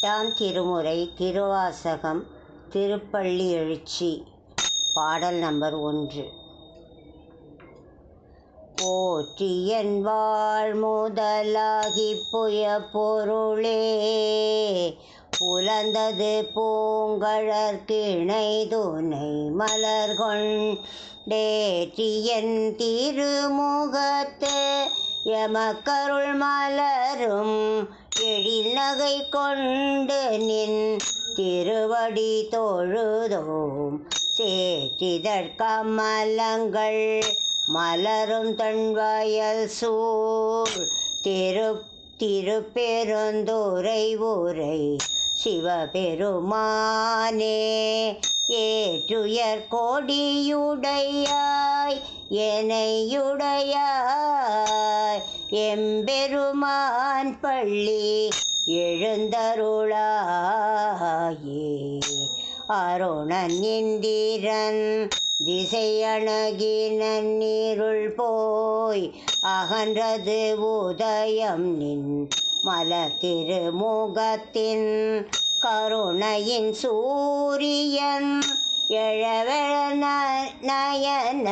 எட்டாம் திருமுறை திருவாசகம் திருப்பள்ளி எழுச்சி பாடல் நம்பர் ஒன்று. போற்றியன் வாழ் முதலாகி புய பொருளே புலந்தது பூங்கழற் கிணை துணை மலர்கொண்டேற்றியன் திருமுகத்து எமக்கருள் மலரும் எழில் நகை கொண்டு நின் திருவடி தொழுதோம். சேற்றிதற்கமலங்கள் மலரும் தன்வயல் சூழ். திரு திருப்பெருந்துரை ஊரை சிவபெருமானே ஏற்றுயர் கொடியுடையாய் எனையுடையாய் எம்பெருமான் பள்ளி எழுந்தருளாயே. அருணன் இந்திரன் திசையணகினன் நீருள் போய் அகன்றது உதயம் நின் மலர் திருமுகத்தின் கருணையின் சூரியன். எழவெழ நயன.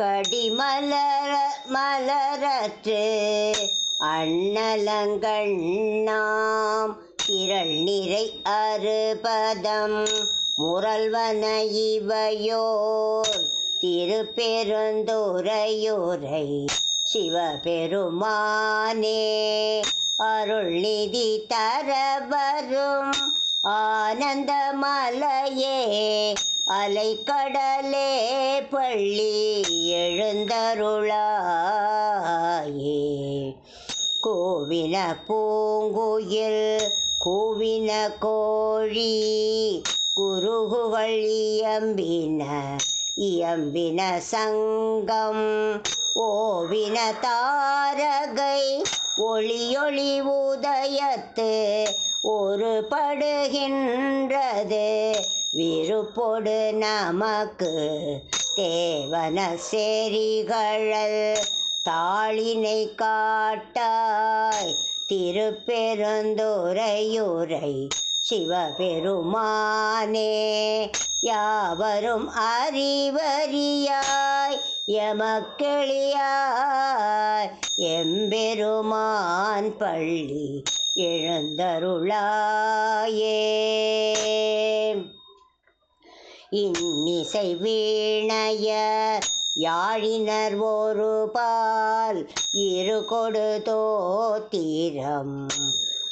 கடிமலர மலரற்று அண்ணலங்கள் நாம் திரள் நிறை அறுபதம். முரல்வன இவையோர் திருப்பெருந்துரையுரை சிவபெருமானே. அருள் நிதி தர வரும் ஆனந்த மலையே அலைக்கடலே பள்ளி எழுந்தருளாயே. கோவின பூங்குயில் கூவின கோழி குருகுகள் இயம்பின இயம்பின சங்கம். ஓவின தாரகை ஒளியொளி உதயத்து ஒரு படுகின்றது விருப்பொடு நமக்கு தேவன செரிகழல் தாளினை காட்டாய். திருப்பெருந்துரையுரை சிவபெருமானே யாவரும் அறிவறியாய் எமக்கெளியாய் எம்பெருமான் பள்ளி எழுந்தருளாயே. இன்னிசை வீணையர் யாழினர் ஒரு பால் இரு கொடு தோத்திரம்.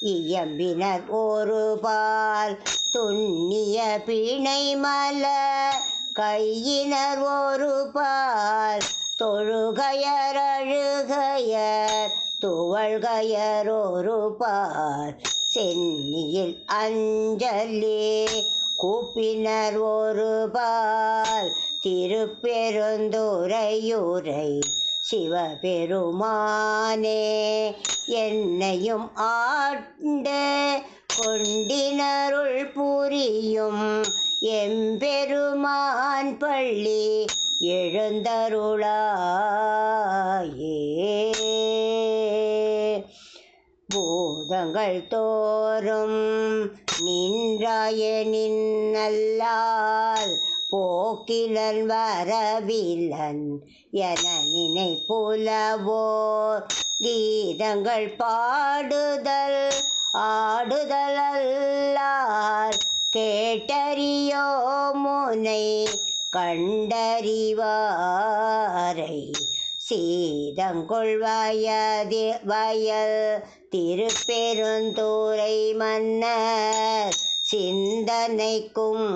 இயம்பினர் ஒரு பால் துண்ணிய பிணை மலர் கையினர் ஒரு பால் தொழுகையர் அழுகையர் துவழ்கையர் ஒரு பால் சென்னியில் அஞ்சலி கூப்பினர் ஒரு பால் திருப்பெருந்துரையுரை சிவபெருமானே என்னையும் ஆண்டு கொண்டினருள் புரியும் எம்பெருமான் பள்ளி எழுந்தருளாயே. பூதங்கள் தோறும் நின்றாய நின்னல்லால் போக்கிலன் வரவில்லன் என நினைப்புலவோர் கீதங்கள் பாடுதல் ஆடுதல் அல்லால் கேட்டறியோ முனை கண்டறிவாரை. சீதங்கொள் வயதி வயல் திருப்பெருந்தூரை மன்னர் சிந்தனைக்கும்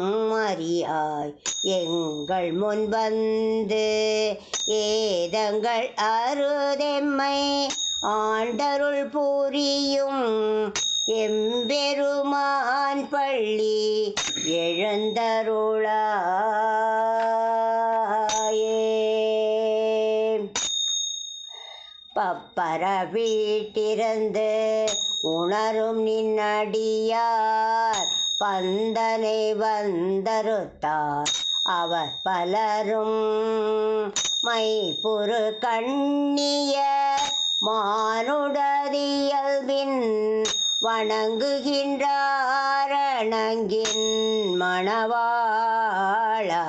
அறியாய் எங்கள் முன் வந்து ஏதங்கள் அருதெம்மை ஆண்டருள் புரியும் எம்பெருமான் பள்ளி எழுந்தருளாயே. பப்பர வீட்டிருந்து உணரும் நின்னடியார் பந்தனை வந்தருத்தார் அவர் பலரும் மைப்புறு கண்ணிய மானுடதியல்பின் வணங்குகின்றாரணங்கின் மணவாளா.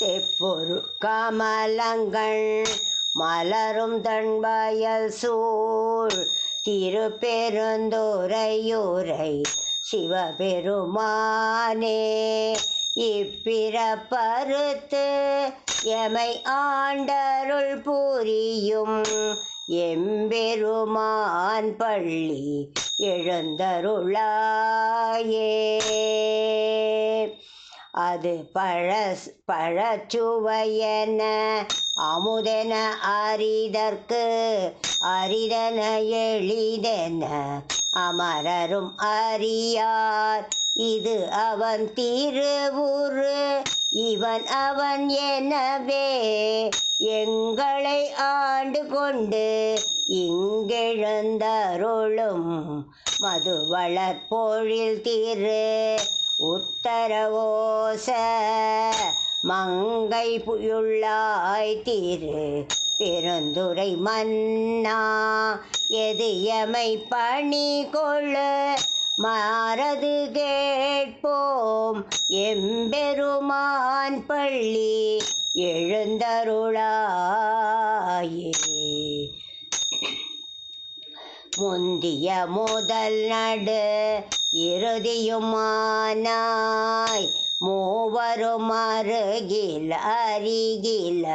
செப்பொரு கமலங்கள் மலரும் தன்பயல் சூழ். திருப்பெருந்துரையுரை சிவபெருமானே இப்பிறப்பருத்து எமை ஆண்டருள் புரியும். எம்பெருமான் பள்ளி எழுந்தருளாயே. அது பழ பழச்சுவையன அமுதென அரிதற்கு அரிதன எளிதென அமரரும் அறியார். இது அவன் திருவுரு இவன் அவன் எனவே எங்களை ஆண்டு கொண்டு இங்கெழுந்தருளும் மது வளர்ப்பொழில் திரு. உத்தரவோச மங்கை புயுள்ளாய் திரு. பெருந்துரை மன்னா எது எமை பணி கொள்ளு மாறது கேட்போம் எம்பெருமான் பள்ளி எழுந்தருளாயே. முந்திய முதல் நடு இறுதியுமானாய் மூவரும் அருகில் அருகில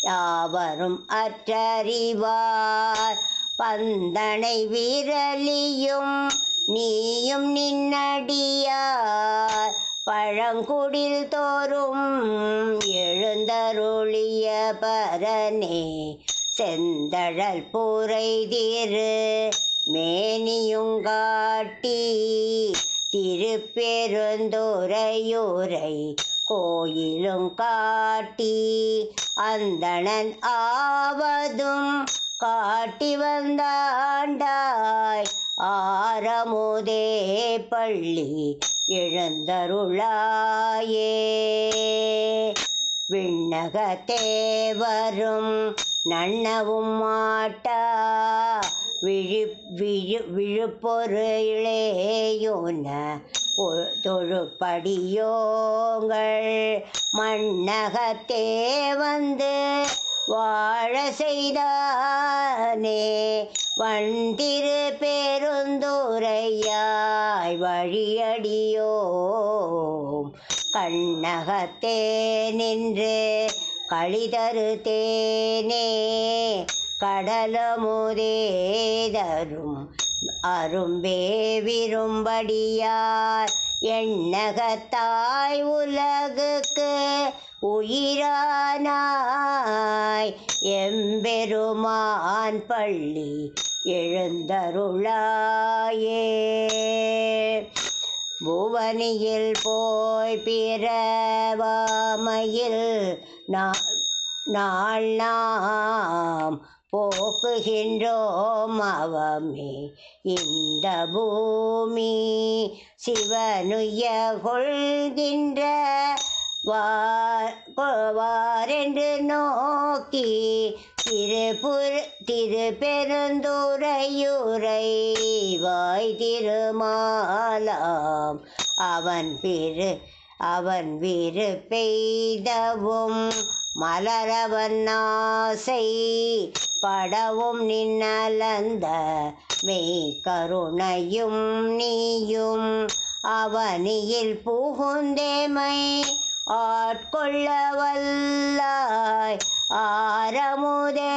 யாவரும் அற்றறிவார். பந்தனை விரலியும் நீயும் நின்னடியார். பழங்குடில் தோறும் எழுந்தருளிய பரனே செந்தழல் புரைதிரு மேனியுங்காட்டி திருப்பெருந்துரையுரை கோயிலும் காட்டி அந்தணன் ஆவதும் காட்டி வந்தாண்டாய். ஆரமுதே பள்ளி எழுந்தருளாயே. விண்ணக தேவரும் நன்னவும் மாட்டா. விழி விழு விழுப்பொருளேயுன. தொழுப்படியோங்கள் மண்ணகத்தே வந்து வாழ செய்தானே. வந்திரு பெருந்துரையாய் வழியடியோம். கண்ணகத்தே நின்று களிதரு தேனே. கடலமுதேதரும் அரும்பே விரும்படியார். எண்ணகத்தாய் உலகுக்கு உயிரானாய். எம்பெருமான் பள்ளி எழுந்தருளாயே. புவனியில் போய் பிறவாமையில் நா- நாள் நாம் போக்குகின்றோம் அவமே. இந்த பூமி சிவனுய கொள்கின்ற வாரென்று நோக்கி திருப்புர் திருப்பெருந்துரையுரை வாய் திருமாலாம் அவன் பிறு அவன் விரு பெய்தவும் மலரவன் ஆசை படவும் நின்னலந்த மெய் கருணையும் நீயும் அவனியில் புகுந்தேமை ஆட்கொள்ள வல்லாய் ஆரமுதே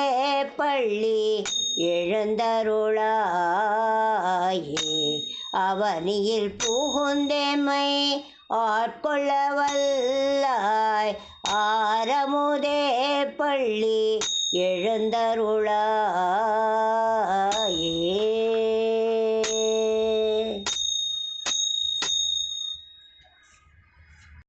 பள்ளி எழுந்தருளாயே. அவனியில் புகுந்தேமை ஆட்கொள்ள வல்லாய் ஆரமுதே பள்ளி எழுந்தருளாயே